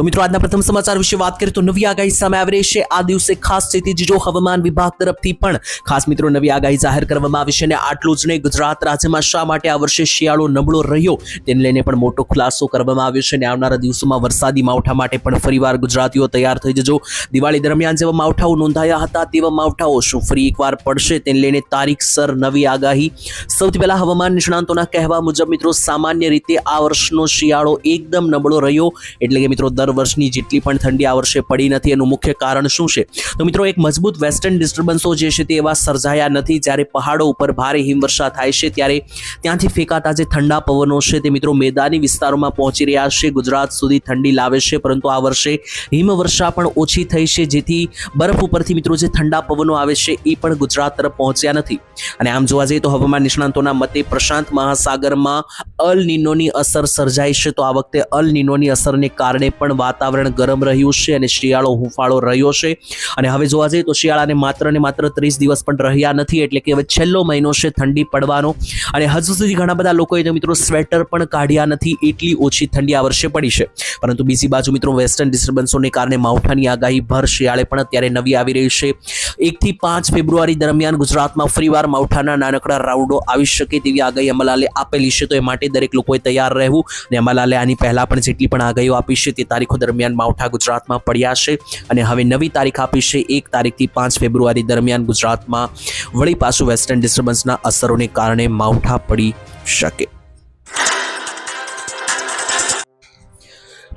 તો મિત્રો, આજના પ્રથમ સમાચાર વિશે વાત કરીએ તો નવી આગાહી સામે આવી છે. આ દિવસે ખાસ સ્થિતિ જીજો હવામાન વિભાગ તરફથી પણ ખાસ મિત્રો, નવી આગાહી જાહેર કરવામાં આવી છે અને આટલું જ નહીં, ગુજરાત રાજ્યમાં શા માટે આ વર્ષે શિયાળો નબળો રહ્યો તેને લઈને પણ મોટો ખુલાસો કરવામાં આવ્યો છે અને આવનારા દિવસોમાં વરસાદી માવઠા માટે પણ ફરીવાર ગુજરાતીઓ તૈયાર થઈ જજો. દિવાળી દરમિયાન જેવા માવઠાઓ નોંધાયા હતા તેવા માવઠાઓ શું ફરી એકવાર પડશે તેને લઈને તારીખ સર નવી આગાહી. સૌથી પહેલા હવામાન નિષ્ણાંતોના કહેવા મુજબ મિત્રો, સામાન્ય રીતે આ વર્ષનો શિયાળો એકદમ નબળો રહ્યો. એટલે કે મિત્રો, દર વર્ષની જેટલી પણ ઠંડી આ વર્ષે પડી નથી. એનું મુખ્ય કારણ શું છે? તો મિત્રો, એક મજબૂત વેસ્ટર્ન ડિસ્ટર્બન્સો જે છે તે એવા સર્જાયા નથી. જ્યારે પહાડો ઉપર ભારે હિમવર્ષા થાય છે, ત્યારે ત્યાંથી ફેંકાતા જે ઠંડા પવનો છે તે મિત્રો મેદાની વિસ્તારોમાં પહોંચી રહ્યા છે. ગુજરાત સુધી ઠંડી લાવે છે, પરંતુ આ વર્ષે હિમવર્ષા પણ ઓછી થઈ છે, જેથી બરફ ઉપરથી મિત્રો જે ઠંડા પવનો આવે છે એ પણ ગુજરાત તરફ પહોંચ્યા નથી. અને આમ જોવા જઈએ તો હવામાન નિષ્ણાંતોના મતે પ્રશાંત મહાસાગરમાં અલ નિનોની અસર સર્જાઈ છે. તો આ વખતે અલ નિનોની અસરને કારણે પણ વાતાવરણ ગરમ રહ્યું છે અને શિયાળો હુંફાળો રહ્યો છે. અને હવે જોવા જઈએ તો શિયાળાને માત્ર ને માત્ર ત્રીસ દિવસ પણ રહ્યા નથી, એટલે કે હવે છેલ્લો મહિનો છે ઠંડી પડવાનો. અને હજુ સુધી ઘણા બધા લોકોએ તો મિત્રો સ્વેટર પણ કાઢ્યા નથી, એટલી ઓછી ઠંડી આ વર્ષે પડી છે. પરંતુ બીજી બાજુ મિત્રો વેસ્ટર્ન ડિસ્ટર્બન્સોને કારણે માવઠાની આગાહી ભર શિયાળે પણ અત્યારે નવી આવી રહી છે. એકથી પાંચ ફેબ્રુઆરી દરમિયાન ગુજરાતમાં ફરીવાર માવઠાના નાનકડા રાઉન્ડો આવી શકે તેવી આગાહી અમલાલે આપેલી છે, તો એ માટે દરેક લોકોએ તૈયાર રહેવું. અને અમલાલે આની પહેલા પણ જેટલી પણ આગાહીઓ આપી છે તે તારીખો દરમિયાન માવઠા ગુજરાતમાં પડ્યા છે અને હવે નવી તારીખ આપી છે એક તારીખથી પાંચ ફેબ્રુઆરી દરમિયાન ગુજરાતમાં વળી પાછું વેસ્ટર્ન ડિસ્ટર્બન્સના અસરોને કારણે માવઠા પડી શકે.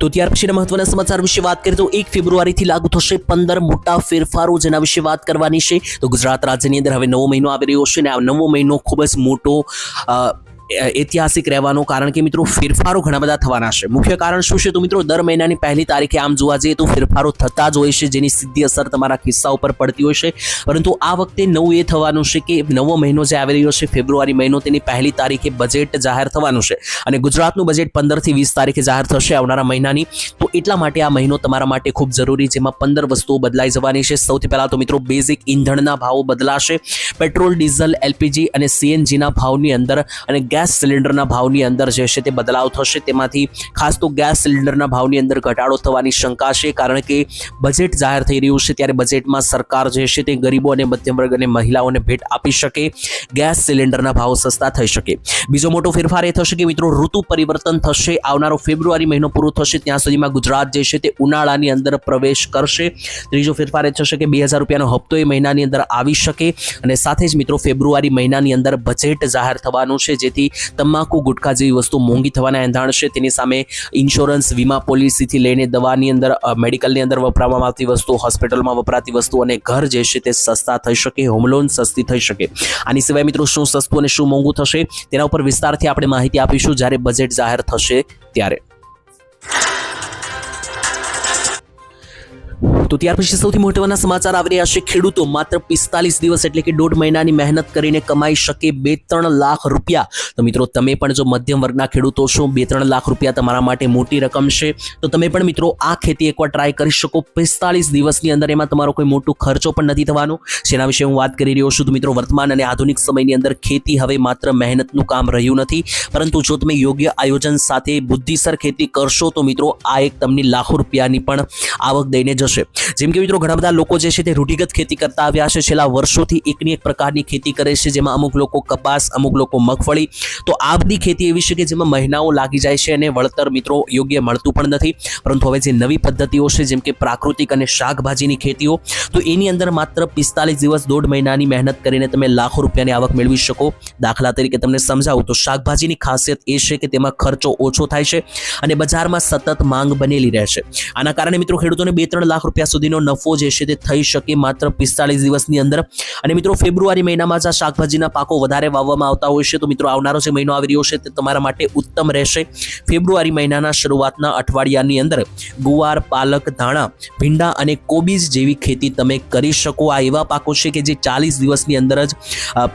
તો ત્યાર પછીના મહત્વના સમાચાર વિશે વાત કરીએ તો એક ફેબ્રુઆરીથી લાગુ થશે પંદર મોટા ફેરફારો જેના વિશે વાત કરવાની છે. તો ગુજરાત રાજ્યની અંદર હવે નવો મહિનો આવી રહ્યો છે અને આ નવો મહિનો ખૂબ જ મોટો ઐતિહાસિક રહેવાનો. કારણ કે મિત્રો ફેરફારો ઘણા બધા થવાના છે. મુખ્ય કારણ શું છે તો મિત્રો દર મહિનાની પહેલી તારીખે આમ જોવા જઈએ તો ફેરફારો થતા જ હોય છે, જેની સીધી અસર તમારા ખિસ્સા ઉપર પડતી હોય છે. પરંતુ આ વખતે નવું એ થવાનું છે કે નવો મહિનો જે આવી રહ્યો છે, ફેબ્રુઆરી મહિનો, તેની પહેલી તારીખે બજેટ જાહેર થવાનું છે. અને ગુજરાતનું બજેટ પંદરથી વીસ તારીખે જાહેર થશે આવનારા મહિનાની. તો એટલા માટે આ મહિનો તમારા માટે ખૂબ જરૂરી, જેમાં પંદર વસ્તુઓ બદલાઈ જવાની છે. સૌથી પહેલાં તો મિત્રો બેઝિક ઈંધણના ભાવો બદલાશે. પેટ્રોલ ડીઝલ એલપીજી અને સીએનજીના ભાવની અંદર અને ગેસ સિલિન્ડરના ભાવની અંદર જે છે તે બદલાવ થશે. તેમાંથી ખાસ તો ગેસ સિલિન્ડરના ભાવની અંદર ઘટાડો થવાની શંકા છે કારણ કે બજેટ જાહેર થઈ રહ્યું છે ત્યારે બજેટમાં સરકાર જે છે તે ગરીબો અને મધ્યમ વર્ગ અને મહિલાઓને ભેટ આપી શકે. ગેસ સિલિન્ડરના ભાવ સસ્તા થઈ શકે. બીજો મોટો ફેરફાર એ થશે કે મિત્રો ઋતુ પરિવર્તન થશે. આવનારો ફેબ્રુઆરી મહિનો પૂરો થશે. ત્યાં સુધીમાં ગુજરાત જે છે તે ઉનાળાની અંદર પ્રવેશ કરશે. ત્રીજો ફેરફાર એ થશે કે બે હજાર રૂપિયાનો હપ્તો એ મહિનાની અંદર આવી શકે. અને સાથે જ મિત્રો ફેબ્રુઆરી મહિનાની અંદર બજેટ જાહેર થવાનું છે. જેથી તમાકુ, ગુટખા જેવી વસ્તુ મોંઘી થવાના એંધાણ છે. તેની સામે ઇન્સ્યોરન્સ વીમા પોલિસીથી લઈને દવાની અંદર મેડિકલની અંદર વપરાવામાં આવતી વસ્તુ હોસ્પિટલમાં વપરાતી વસ્તુ અને ઘર જે છે તે સસ્તા થઈ શકે હોમ લોન સસ્તી થઈ શકે. આની સિવાય મિત્રો શું સસ્તું અને શું મોંઘું થશે તેના ઉપર વિસ્તારથી આપણે માહિતી આપીશું જ્યારે બજેટ જાહેર થશે ત્યારે. તો ત્યાર પછી સૌથી મહત્વના સમાચાર આવી રહ્યા છે. ખેડૂતો માત્ર પિસ્તાલીસ દિવસ એટલે કે દોઢ મહિનાની મહેનત કરીને કમાઈ શકે બે ત્રણ લાખ રૂપિયા. તો મિત્રો, તમે પણ જો મધ્યમ વર્ગના ખેડૂતો છો, બે ત્રણ લાખ રૂપિયા તમારા માટે મોટી રકમ છે. તો તમે પણ મિત્રો, આ ખેતી એકવાર ટ્રાય કરી શકો. પિસ્તાલીસ દિવસની અંદર એમાં તમારો કોઈ મોટો ખર્ચો પણ નથી થવાનો. જેના વિશે હું વાત કરી રહ્યો છું તો મિત્રો, વર્તમાન અને આધુનિક સમયની અંદર ખેતી હવે માત્ર મહેનતનું કામ રહ્યું નથી. પરંતુ જો તમે યોગ્ય આયોજન સાથે બુદ્ધિસર ખેતી કરશો તો મિત્રો, આ એક તમને લાખો રૂપિયાની પણ આવક દઈને જશે. જેમ કે મિત્રો, ઘણા બધા લોકો જે છે તે રૂઢિગત ખેતી કરતા આવ્યા છે. છેલ્લા વર્ષોથી એકની એક પ્રકારની ખેતી કરે છે, જેમાં અમુક લોકો કપાસ, અમુક લોકો મગફળી. તો આ બધી ખેતી એવી છે કે જેમાં મહિનાઓ લાગી જાય છે અને વળતર મિત્રો યોગ્ય મળતું પણ નથી. પરંતુ હવે જે નવી પદ્ધતિઓ છે, જેમ કે પ્રાકૃતિક અને શાકભાજીની ખેતીઓ, તો એની અંદર માત્ર પિસ્તાલીસ દિવસ દોઢ મહિનાની મહેનત કરીને તમે લાખો રૂપિયાની આવક મેળવી શકો. દાખલા તરીકે તમને સમજાવું તો શાકભાજીની ખાસિયત એ છે કે તેમાં ખર્ચો ઓછો થાય છે અને બજારમાં સતત માંગ બનેલી રહે છે. આના કારણે મિત્રો ખેડૂતોને બે ત્રણ લાખ રૂપિયા રૂપિયા સુધીનો નફો જે છે તે થઈ શકે માત્ર પિસ્તાળીસ દિવસની અંદર. અને મિત્રો, ફેબ્રુઆરી મહિનામાં જ આ શાકભાજીના પાકો વધારે વાવવામાં આવતા હોય છે. તો મિત્રો, આવનારો જે મહિનો આવી રહ્યો છે તે તમારા માટે ઉત્તમ રહેશે. ફેબ્રુઆરી મહિનાના શરૂઆતના અઠવાડિયાની અંદર ગુવાર, પાલક, ધાણા, ભીંડા અને કોબીજ જેવી ખેતી તમે કરી શકો. આ એવા પાકો છે કે જે ચાલીસ દિવસની અંદર જ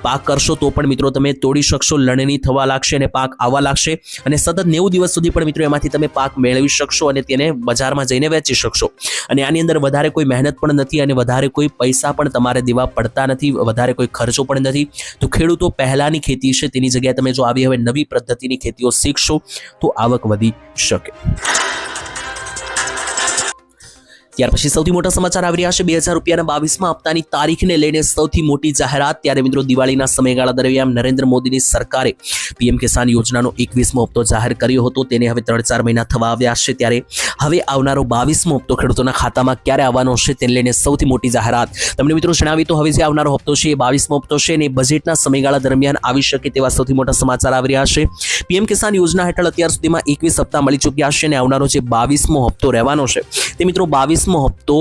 પાક કરશો તો પણ મિત્રો તમે તોડી શકશો, લણણી થવા લાગશે અને પાક આવવા લાગશે. અને સતત નેવું દિવસ સુધી પણ મિત્રો એમાંથી તમે પાક મેળવી શકશો અને તેને બજારમાં જઈને વેચી શકશો. અને આની અંદર વધારે કોઈ મહેનત પણ નથી અને વધારે કોઈ પૈસા પણ તમારે દેવા પડતા નથી, વધારે કોઈ ખર્ચો પણ નથી. તો ખેડૂતો પહેલાંની ખેતી છે, તેની જગ્યાએ તમે જો આવી હવે નવી પદ્ધતિની ખેતીઓ શીખશો, તો આવક વધી શકે. ત્યાર પછી સૌથી મોટા સમાચાર આવી રહ્યા છે. બે હજાર રૂપિયાના બાવીસમાં હપ્તાની તારીખને લઈને સૌથી મોટી જાહેરાત. ત્યારે મિત્રો દિવાળીના સમયગાળા દરમિયાન નરેન્દ્ર મોદીની સરકારે પીએમ કિસાન યોજનાનો એકવીસમો હપ્તો જાહેર કર્યો હતો. તેને હવે ત્રણ ચાર મહિના થવા આવ્યા છે. ત્યારે હવે આવનારો બાવીસમો હપ્તો ખેડૂતોના ખાતામાં ક્યારે આવવાનો છે તેને લઈને સૌથી મોટી જાહેરાત. તમને મિત્રો જણાવી તો હવે જે આવનારો હપ્તો છે એ બાવીસમો હપ્તો છે અને બજેટના સમયગાળા દરમિયાન આવી શકે તેવા સૌથી મોટા સમાચાર આવી રહ્યા છે. પીએમ કિસાન યોજના હેઠળ અત્યાર સુધીમાં એકવીસ હપ્તા મળી ચૂક્યા છે અને આવનારો જે બાવીસમો હપ્તો રહેવાનો છે તે મિત્રો બાવીસમો હપ્તો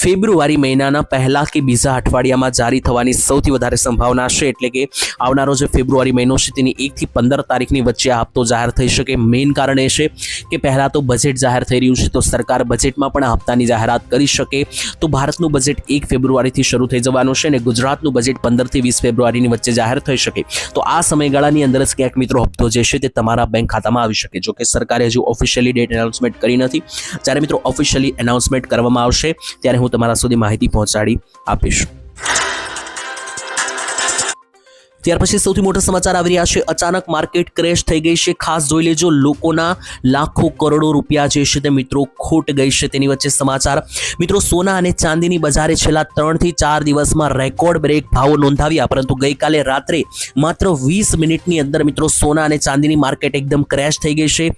ફેબ્રુઆરી મહિનાના પહેલા કે બીજા અઠવાડિયામાં જારી થવાની સૌથી વધારે સંભાવના છે. એટલે કે આવનારો જે ફેબ્રુઆરી મહિનો છે તેની એકથી પંદર તારીખની વચ્ચે આ હપ્તો જાહેર થઈ શકે. મેઇન કારણ એ છે કે પહેલાં તો બજેટ જાહેર થઈ રહ્યું છે તો સરકાર બજેટમાં પણ હપ્તાની જાહેરાત કરી શકે. તો ભારતનું બજેટ એક ફેબ્રુઆરીથી શરૂ થઈ જવાનું છે અને ગુજરાતનું બજેટ પંદરથી વીસ ફેબ્રુઆરીની વચ્ચે જાહેર થઈ શકે. તો આ સમયગાળાની અંદર જ ક્યાંક મિત્રો હપ્તો જે છે તે તમારા બેંક ખાતામાં આવી શકે. જોકે સરકારે હજુ ઓફિશિયલી ડેટ એનાઉન્સમેન્ટ કરી નથી. જ્યારે મિત્રો ઓફિશિયલી એનાઉન્સમેન્ટ કરવામાં આવશે. ત્યારે હું તમારા સુધી માહિતી પહોંચાડી આપીશ. ત્યાર પછી સૌથી મોટા સમાચાર આવી રહ્યા છે. અચાનક માર્કેટ ક્રેશ થઈ ગઈ છે. ખાસ જોઈ લેજો, લોકોના લાખો કરોડો રૂપિયા જે છે તે મિત્રો ખોટ ગઈ છે તેની વચ્ચે સમાચાર. મિત્રો, સોના અને ચાંદીની બજારે છેલ્લા ત્રણથી ચાર દિવસમાં રેકોર્ડ બ્રેક ભાવો નોંધાવ્યા, પરંતુ ગઈકાલે રાત્રે માત્ર વીસ મિનિટની અંદર મિત્રો સોના અને ચાંદીની માર્કેટ એકદમ ક્રેશ થઈ ગઈ છે.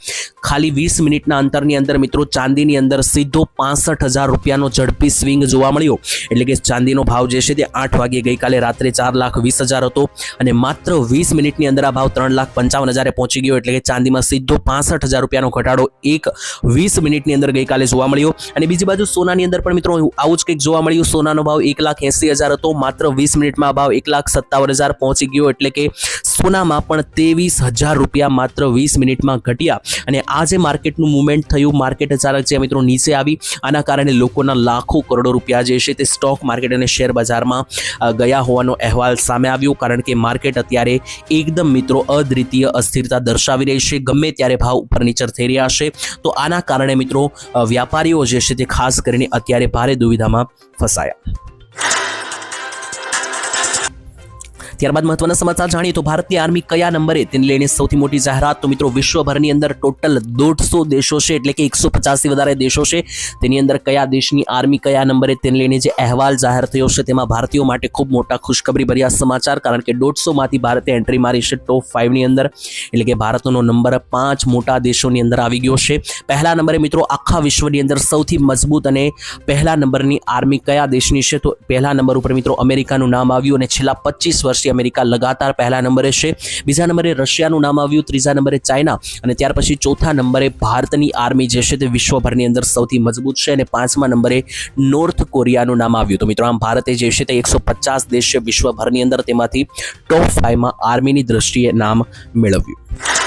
ખાલી વીસ મિનિટના અંતરની અંદર મિત્રો ચાંદીની અંદર સીધો પાસઠ હજાર રૂપિયાનો ઝડપી સ્વિંગ જોવા મળ્યો. એટલે કે ચાંદીનો ભાવ જે છે તે આઠ વાગે ગઈકાલે રાત્રે ચાર લાખ વીસ હજાર હતો. અને માત્ર વીસ મિનિટની અંદર આ ભાવ ત્રણ લાખ પંચાવન હજારે પહોંચી ગયો એટલે કે ચાંદીમાં સીધો પાસઠ હજાર રૂપિયાનો ઘટાડો એક વીસ મિનિટની અંદર ગઈકાલે જોવા મળ્યો. અને બીજી બાજુ સોનાની અંદર પણ મિત્રો આવું જ કંઈક જોવા મળ્યું. સોનાનો ભાવ એક લાખ એંસી હજાર હતો. માત્ર વીસ મિનિટમાં ભાવ એક લાખ સત્તાવન હજાર પહોંચી ગયો એટલે કે સોનામાં પણ ત્રેવીસ હજાર રૂપિયા માત્ર વીસ મિનિટમાં ઘટ્યા. અને આ જે માર્કેટનું મુવમેન્ટ થયું, માર્કેટ અચાનક જે મિત્રો નીચે આવી, આના કારણે લોકોના લાખો કરોડો રૂપિયા જે છે તે સ્ટોક માર્કેટ અને શેર બજારમાં ગયા હોવાનો અહેવાલ સામે આવ્યો. કારણ કે માર્કેટ અત્યારે એકદમ મિત્રો અદ્વિતીય અસ્થિરતા દર્શાવી રહી છે. ગમે ત્યારે ભાવ ઉપર નીચર થઈ રહ્યા છે, તો આના કારણે મિત્રો વ્યાપારીઓ જે છે તે ખાસ કરીને અત્યારે ભારે દુવિધામાં ફસાયા. ત્યારબાદ મહત્વના સમાચાર જાણીએ તો ભારતીય આર્મી કયા નંબરે તેને લઈને સૌથી મોટી જાહેરાત? તો મિત્રો, વિશ્વભરની અંદર ટોટલ દોઢસો દેશો છે, એટલે કે એકસો પચાસથી વધારે દેશો છે. તેની અંદર કયા દેશની આર્મી કયા નંબરે તેને લઈને જે અહેવાલ જાહેર થયો છે, તેમાં ભારતીયો માટે ખૂબ મોટા ખુશખબરી ભર્યા સમાચાર, કારણ કે દોઢસોમાંથી ભારતે એન્ટ્રી મારી છે ટોપ ફાઇવની અંદર. એટલે કે ભારતનો નંબર પાંચ મોટા દેશોની અંદર આવી ગયો છે. પહેલા નંબરે મિત્રો, આખા વિશ્વની અંદર સૌથી મજબૂત અને પહેલા નંબરની આર્મી કયા દેશની છે? તો પહેલા નંબર ઉપર મિત્રો, અમેરિકાનું નામ આવ્યું અને છેલ્લા પચીસ વર્ષથી અમેરિકા લગાતાર પહેલા નંબરે છે. બીજા નંબરે રશિયાનું નામ આવ્યું, ત્રીજા નંબરે ચાઇના અને ત્યાર પછી ચોથા નંબરે ભારતની આર્મી જે છે તે વિશ્વભરની અંદર સૌથી મજબૂત છે અને પાંચમા નંબરે નોર્થ કોરિયાનું નામ આવ્યું. તો મિત્રો, આમ ભારતે જે છે તે એકસો પચાસ દેશ છે વિશ્વભરની અંદર તેમાંથી ટોપ ફાઇવમાં આર્મીની દ્રષ્ટિએ નામ મેળવ્યું.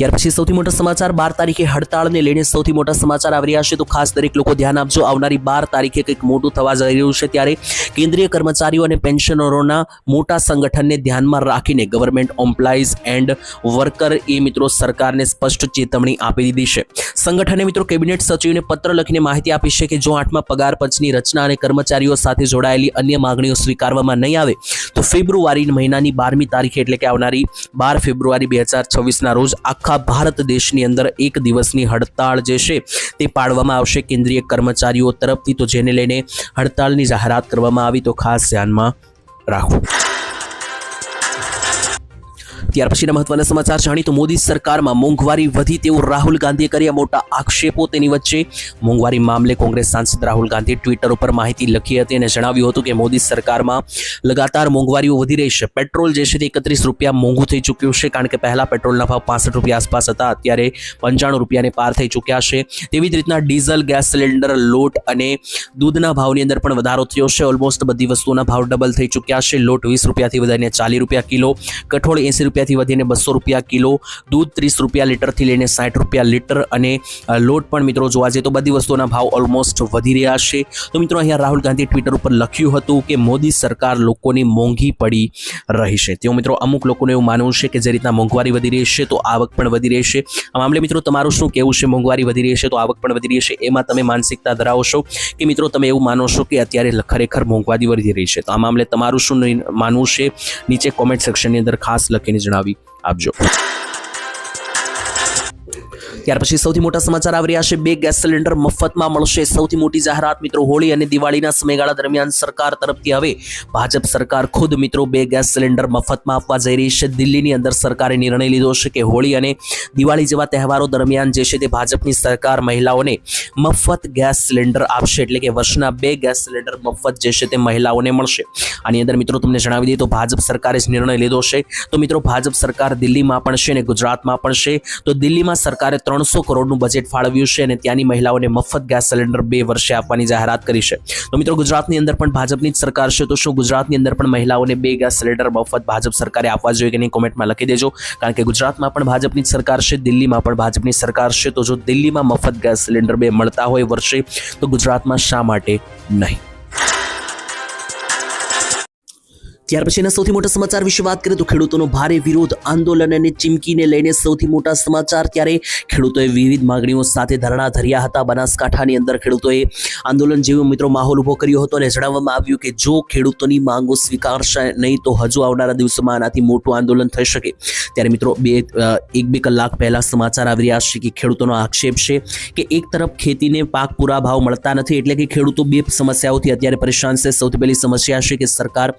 ત્યાર પછી સૌથી મોટા સમાચાર, બાર તારીખે હડતાળને લઈને સૌથી મોટા સમાચાર આવી રહ્યા છે. તો ખાસ દરેક લોકો ધ્યાન આપજો. આવનારી બાર તારીખે કંઈક મોટું થવા જઈ રહ્યું છે ત્યારે કેન્દ્રીય કર્મચારીઓ અને પેન્શનરોના મોટા સંગઠનને ધ્યાનમાં રાખીને ગવર્મેન્ટ એમ્પ્લોઈઝ એન્ડ વર્કર એ મિત્રો સરકારને સ્પષ્ટ ચેતવણી આપી દીધી છે. સંગઠને મિત્રો કેબિનેટ સચિવને પત્ર લખીને માહિતી આપી છે કે જો આઠમા પગાર પંચની રચના અને કર્મચારીઓ સાથે જોડાયેલી અન્ય માગણીઓ સ્વીકારવામાં નહીં આવે, તો ફેબ્રુઆરી મહિનાની બારમી તારીખે એટલે કે આવનારી બાર ફેબ્રુઆરી બે હજાર છવ્વીસના રોજ આખા ભારત દેશની અંદર એક દિવસની હડતાળ જે છે તે પાડવામાં આવશે. કેન્દ્રીય કર્મચારીઓ તરફથી તો જેને લઈને હડતાળની જાહેરાત કરવામાં આવી તો ખાસ ધ્યાનમાં રાખવું ત્યાર પછીના મહત્વના સમાચાર જાણી તો મોદી સરકારમાં મોંઘવારી વધી તેવું રાહુલ ગાંધીએ કર્યા મોટા આક્ષેપો તેની વચ્ચે. મોંઘવારી મામલે કોંગ્રેસ સાંસદ રાહુલ ગાંધીએ ટ્વિટર ઉપર માહિતી લખી હતી અને જણાવ્યું હતું કે મોદી સરકારમાં લગાતાર મોંઘવારીઓ વધી રહી છે. પેટ્રોલ જે છે તે એકત્રીસ રૂપિયા મોંઘું થઈ ચૂક્યું છે કારણ કે પહેલા પેટ્રોલના ભાવ પાસઠ રૂપિયા આસપાસ હતા, અત્યારે પંચાણું રૂપિયાને પાર થઈ ચૂક્યા છે. તેવી જ રીતના ડીઝલ, ગેસ સિલિન્ડર, લોટ અને દૂધના ભાવની અંદર પણ વધારો થયો છે. ઓલમોસ્ટ બધી વસ્તુઓના ભાવ ડબલ થઈ ચૂક્યા છે. લોટ વીસ રૂપિયાથી વધારીને ચાલીસ રૂપિયા કિલો, કઠોળ એંસી રૂપિયાથી વધીને બસો રૂપિયા કિલો દૂધ ત્રીસ રૂપિયા લીટરથી લઈને સાઠ રૂપિયા લીટર અને લોટ પણ મિત્રો જોવા જઈએ તો બધી વસ્તુઓના ભાવ ઓલમોસ્ટ વધી રહ્યા છે. તો મિત્રો અહીંયા રાહુલ ગાંધી ટ્વિટર ઉપર લખ્યું હતું કે મોદી સરકાર લોકોની મોંઘી પડી રહી છે તેઓ મિત્રો અમુક લોકોનું એવું માનવું છે કે જે રીતના મોંઘવારી વધી રહી છે તો આવક પણ વધી રહી છે. આ મામલે મિત્રો તમારું શું કહેવું છે મોંઘવારી વધી રહી છે તો આવક પણ વધી રહી છે? એમાં તમે માનસિકતા ધરાવો છો કે મિત્રો તમે એવું માનો છો કે અત્યારે ખરેખર મોંઘવારી વધી રહી છે? તો આ મામલે તમારું શું માનવું છે? નીચે કોમેન્ટ સેક્શનની અંદર ખાસ લખીને જણાવી આપજો. ત્યાર પછી સૌથી મોટા સમાચાર આવી રહ્યા છે. બે ગેસ સિલિન્ડર મફતમાં મળશે. સૌથી મોટી જાહેરાત મિત્રો હોળી અને દિવાળીના સમયગાળા દરમિયાન સરકાર તરફથી હવે ભાજપ સરકાર ખુદ મિત્રો બે ગેસ સિલિન્ડર મફતમાં આપવા જઈ રહી છે. દિલ્હીની અંદર સરકારે નિર્ણય લીધો છે કે હોળી અને દિવાળી જેવા તહેવારો દરમિયાન જે છે તે ભાજપની સરકાર મહિલાઓને મફત ગેસ સિલિન્ડર આપશે. એટલે કે વર્ષના બે ગેસ સિલિન્ડર મફત જે છે તે મહિલાઓને મળશે. આની અંદર મિત્રો તમને જણાવી દઈએ તો ભાજપ સરકારે જ નિર્ણય લીધો છે. તો મિત્રો ભાજપ સરકાર દિલ્હીમાં પણ છે અને ગુજરાતમાં પણ છે. તો દિલ્હીમાં સરકારે ત્રણસો કરોડનું બજેટ ફાળવ્યું છે અને ત્યાંની મહિલાઓને મફત ગેસ સિલિન્ડર બે વર્ષે આપવાની જાહેરાત કરી છે. તો મિત્રો, ગુજરાતની અંદર પણ ભાજપની જ સરકાર છે, તો શું ગુજરાતની અંદર પણ મહિલાઓને બે ગેસ સિલિન્ડર મફત ભાજપ સરકારે આપવા જોઈએ કે નહીં કોમેન્ટમાં લખી દેજો. કારણ કે ગુજરાતમાં પણ ભાજપની જ સરકાર છે, દિલ્હીમાં પણ ભાજપની સરકાર છે, તો જો દિલ્હીમાં મફત ગેસ સિલિન્ડર બે મળતા હોય વર્ષે, તો ગુજરાતમાં શા માટે નહીં? ત્યાર પછીના સૌથી મોટા સમાચાર વિશે વાત કરીએ તો ખેડૂતોનો ભારે વિરોધ, આંદોલન અને ચીમકીને લઈને સૌથી મોટા સમાચાર ત્યારે ખેડૂતોએ વિવિધ માંગણીઓ સાથે ધરણા ધર્યા હતા. બનાસકાંઠાની અંદર ખેડૂતોએ આંદોલન જેવો મિત્રો માહોલ ઊભો કર્યો હતો અને જણાવવામાં આવ્યું કે જો ખેડૂતોની માંગો સ્વીકારશે નહીં તો હજુ આવનારા દિવસોમાં આનાથી મોટું આંદોલન થઈ શકે. ત્યારે મિત્રો બે એક બે કલાક પહેલાં સમાચાર આવી રહ્યા છે કે ખેડૂતોનો આક્ષેપ છે કે એક તરફ ખેતીને પાક પૂરા ભાવ મળતા નથી એટલે કે ખેડૂતો બે સમસ્યાઓથી અત્યારે પરેશાન છે. સૌથી પહેલી સમસ્યા છે કે સરકાર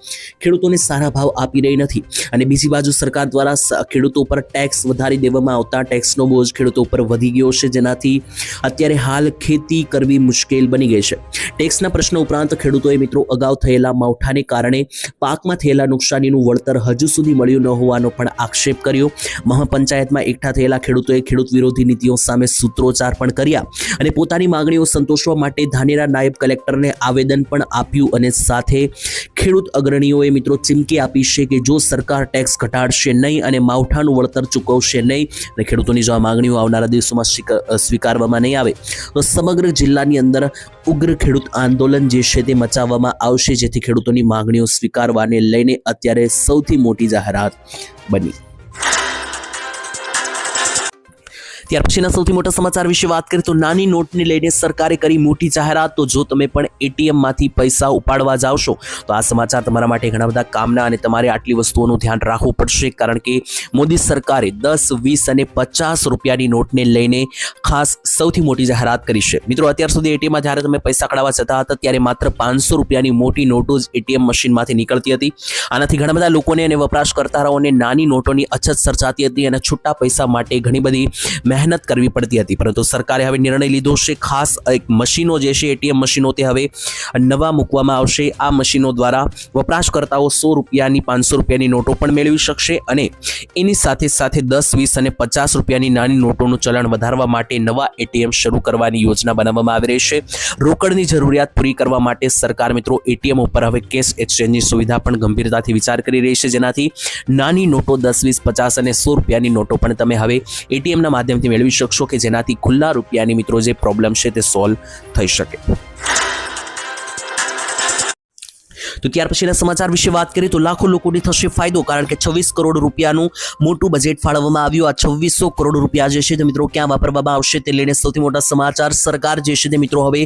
ખેડૂતોને સારા ભાવ આપી રહી નથી. અને બીજી બાજુ સરકાર દ્વારા ખેડૂતો ઉપર ટેક્સ વધારી દેવામાં આવતા ટેક્સનો બોજ ખેડૂતો ઉપર વધી ગયો છે, જેનાથી અત્યારે હાલ ખેતી કરવી મુશ્કેલ બની ગઈ છે. ટેક્સના પ્રશ્ન ઉપરાંત ખેડૂતોએ મિત્રો અગાઉ થયેલા માવઠાને કારણે પાકમાં થયેલા નુકસાનીનું વળતર હજુ સુધી મળ્યું ન હોવાનો પણ આક્ષેપ કર્યો. મહાપંચાયતમાં એકઠા થયેલા ખેડૂતોએ ખેડૂત વિરોધી નીતિઓ સામે સૂત્રોચ્ચાર પણ કર્યા અને પોતાની માંગણીઓ સંતોષવા માટે ધાનેરા નાયબ કલેક્ટરને આવેદન પણ આપ્યું અને સાથે ખેડૂત અગ્રણીઓએ મિત્રો ચીમકી આપી છે કે જો સરકાર ટેક્સ ઘટાડશે નહીં અને માવઠાનું વળતર ચૂકવશે નહીં, અને ખેડૂતોની જો આ માંગણીઓ આવનારા દિવસોમાં સ્વીક- સ્વીકારવામાં નહીં આવે, તો સમગ્ર જિલ્લાની અંદર ઉગ્ર ખેડૂત આંદોલન જે છે તે મચાવવામાં આવશે, જેથી ખેડૂતોની માંગણીઓ સ્વીકારવાને લઈને અત્યારે સૌથી મોટી જાહેરાત બની. ત્યાર પછીના સૌથી મોટા સમાચાર વિશે વાત કરીએ તો નાની નોટને લઈને સરકારે કરી મોટી જાહેરાત. તો જો તમે પણ એટીએમમાંથી પૈસા ઉપાડવા જાવશો તો આ સમાચાર તમારા માટે ઘણા બધા કામના અને તમારે આટલી વસ્તુઓનું ધ્યાન રાખવું પડશે. કારણ કે મોદી સરકારે દસ, વીસ અને પચાસ રૂપિયાની નોટને લઈને ખાસ સૌથી મોટી જાહેરાત કરી છે. મિત્રો, અત્યાર સુધી એટીએમમાં જ્યારે તમે પૈસા કઢાવવા જતા હતા, ત્યારે માત્ર પાંચસો રૂપિયાની મોટી નોટો જ એટીએમ મશીનમાંથી નીકળતી હતી. આનાથી ઘણા બધા લોકોને અને વપરાશકર્તાઓને નાની નોટોની અછત સર્જાતી હતી અને છૂટા પૈસા માટે ઘણી બધી મહેનત કરવી પડતી હતી. પરંતુ સરકારે હવે નિર્ણય લીધો છે, ખાસ એક મશીનો જે છે એટીએમ મશીનો તે હવે નવા મૂકવામાં આવશે. આ મશીનો દ્વારા વપરાશકર્તાઓ સો રૂપિયાની, પાંચસો રૂપિયાની નોટો પણ મેળવી શકશે અને એની સાથે સાથે દસ, વીસ અને પચાસ રૂપિયાની નાની નોટોનું ચલણ વધારવા માટે નવા એટીએમ શરૂ કરવાની યોજના બનાવવામાં આવી રહી છે. રોકડની જરૂરિયાત પૂરી કરવા માટે સરકાર મિત્રો એટીએમ ઉપર હવે કેશ એક્સચેન્જની સુવિધા પણ ગંભીરતાથી વિચાર કરી રહી છે. જેનાથી નાની નોટો દસ, વીસ, પચાસ અને સો રૂપિયાની નોટો પણ તમે હવે એટીએમના માધ્યમથી મેળવી શકશો કે જેનાથી ખુલ્લા રૂપિયાની મિત્રો જે પ્રોબ્લેમ છે તે સોલ્વ થઈ શકે. તો ત્યાર પછીના સમાચાર વિશે વાત કરીએ તો લાખો લોકોને થશે ફાયદો, કારણ કે છવ્વીસ કરોડ રૂપિયાનું મોટું બજેટ ફાળવવામાં આવ્યું. આ છવ્વીસો કરોડ રૂપિયા જે છે તે મિત્રો ક્યાં વાપરવામાં આવશે તે લઈને સૌથી મોટા સમાચાર. સરકાર જે છે તે મિત્રો હવે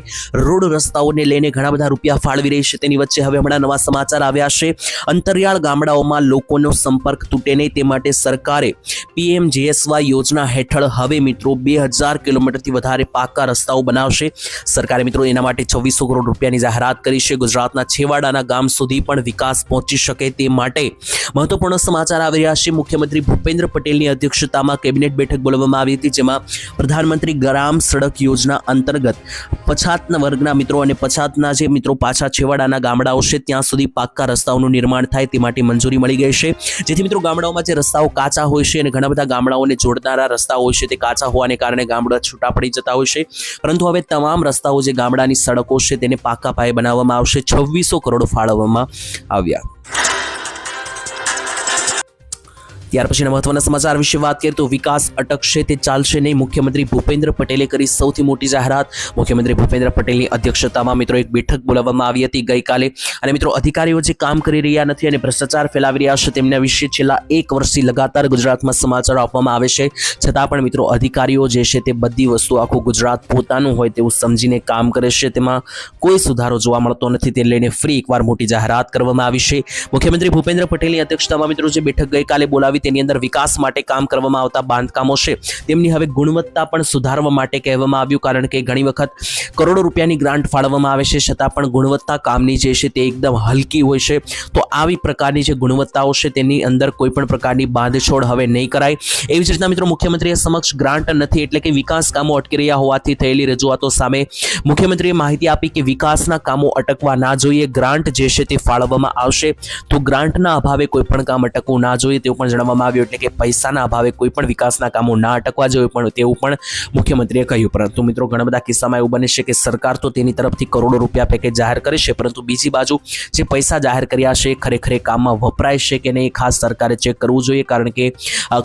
રોડ રસ્તાઓને લઈને ઘણા બધા રૂપિયા ફાળવી રહી છે તેની વચ્ચે હવે હમણાં નવા સમાચાર આવ્યા છે. અંતરિયાળ ગામડાઓમાં લોકોનો સંપર્ક તૂટે નહીં, તે માટે સરકારે પીએમ જેએસવાય યોજના હેઠળ હવે મિત્રો બે હજાર કિલોમીટરથી વધારે પાકા રસ્તાઓ બનાવશે. સરકારે મિત્રો એના માટે છવ્વીસો કરોડ રૂપિયાની જાહેરાત કરી છે. ગુજરાતના છેવાડાના ગામ સુધી પણ વિકાસ પહોંચી શકે તે માટે મહત્વપૂર્ણ સમાચાર આવી રહ્યા છે. મુખ્યમંત્રી ભૂપેન્દ્ર પટેલની અધ્યક્ષતામાં કેબિનેટ બેઠક બોલાવવામાં આવી હતી, જેમાં પ્રધાનમંત્રી ગ્રામ સડક યોજના અંતર્ગત પછાતના વર્ગના મિત્રો અને પછાતના જે મિત્રો પાછા છેવાડાના ગામડાઓ છે, ત્યાં સુધી પાક્કા રસ્તાઓનું નિર્માણ થાય તે માટે મંજૂરી મળી ગઈ છે. જેથી મિત્રો ગામડાઓમાં જે રસ્તાઓ કાચા હોય છે અને ઘણા બધા ગામડાઓને જોડનારા રસ્તાઓ હોય છે તે કાચા હોવાને કારણે ગામડા છૂટા પડી જતા હોય છે. પરંતુ હવે તમામ રસ્તાઓ જે ગામડાની સડકો છે તેને પાક્કા પાયે બનાવવામાં આવશે. છવ્વીસો કરોડ ફાળવવામાં આવ્યા. ત્યાર પછીના મહત્વના સમાચાર વિશે વાત કરીએ તો વિકાસ અટકશે તે ચાલશે નહીં. મુખ્યમંત્રી ભૂપેન્દ્ર પટેલે કરી સૌથી મોટી જાહેરાત. મુખ્યમંત્રી ભૂપેન્દ્ર પટેલની અધ્યક્ષતામાં મિત્રો એક બેઠક બોલાવવામાં આવી હતી ગઈકાલે. અને મિત્રો અધિકારીઓ જે કામ કરી રહ્યા નથી અને ભ્રષ્ટાચાર ફેલાવી રહ્યા છે તેમના વિશે છેલ્લા એક વર્ષથી લગાતાર ગુજરાતમાં સમાચારો આપવામાં આવે છે. છતાં પણ મિત્રો અધિકારીઓ જે છે તે બધી વસ્તુ આખું ગુજરાત પોતાનું હોય તેવું સમજીને કામ કરે છે. તેમાં કોઈ સુધારો જોવા મળતો નથી. તે લઈને ફરી એકવાર મોટી જાહેરાત કરવામાં આવી છે. મુખ્યમંત્રી ભૂપેન્દ્ર પટેલની અધ્યક્ષતામાં મિત્રો જે બેઠક ગઈકાલે બોલાવી તેની અંદર વિકાસ માટે કામ કરવામાં આવતા બાંધકામો છે. તેમની હવે ગુણવત્તા પણ સુધારવા માટે કહેવામાં આવ્યું, કારણ કે ઘણી વખત કરોડો રૂપિયાની ગ્રાન્ટ ફાળવવામાં આવે છે, છતાં પણ ગુણવત્તા કામની જે છે તે એકદમ હલકી હોય છે. તો આવી પ્રકારની જે ગુણવત્તાઓ છે તેની અંદર કોઈ પણ પ્રકારની બાંધછોડ હવે નહીં કરાય. એવી જ રીતના મિત્રો મુખ્યમંત્રીએ સમક્ષ ગ્રાન્ટ નથી, એટલે કે વિકાસ કામો અટકી રહ્યા હોવાથી થયેલી રજૂઆતો સામે મુખ્યમંત્રીએ માહિતી આપી કે વિકાસના કામો અટકવા ના જોઈએ, ગ્રાન્ટ જે છે તે ફાળવવામાં આવશે. તો ગ્રાન્ટના અભાવે કોઈ પણ કામ અટકવું ના જોઈએ, તેવું પણ જણાવવામાં આવ્યું એટલે કે પૈસાના અભાવે કોઈ પણ વિકાસના કામો ના અટકવા જોઈએ પણ તેવું પણ મુખ્યમંત્રીએ કહ્યું. પરંતુ મિત્રો ઘણા બધા કિસ્સામાં એવું બને છે કે સરકાર તો તેની તરફથી કરોડો રૂપિયા પેકેજ જાહેર કરે છે, પરંતુ બીજી બાજુ જે પૈસા જાહેર કર્યા છે ખરેખર કામમાં વપરાય છે કે નહીં ખાસ સરકારે ચેક કરવું જોઈએ, કારણ કે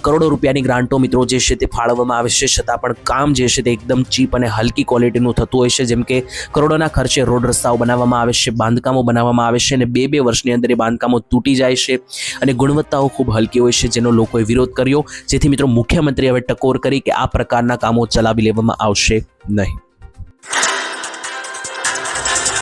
કરોડો રૂપિયાની ગ્રાન્ટો મિત્રો જે છે તે ફાળવવામાં આવે છે, છતાં પણ કામ જે છે તે એકદમ ચીપ અને હલકી ક્વોલિટીનું થતું હોય છે, જેમ કે કરોડોના ખર્ચે રોડ રસ્તાઓ બનાવવામાં આવે છે, બાંધકામો બનાવવામાં આવે છે અને બે બે વર્ષની અંદર એ બાંધકામો તૂટી જાય છે અને ગુણવત્તાઓ ખૂબ હલકી હોય છે જેનો લોકોએ વિરોધ કર્યો. જેથી મિત્રો મુખ્યમંત્રી હવે ટકોર કરી કે આ પ્રકારના કામો ચલાવી લેવામાં આવશે નહીં.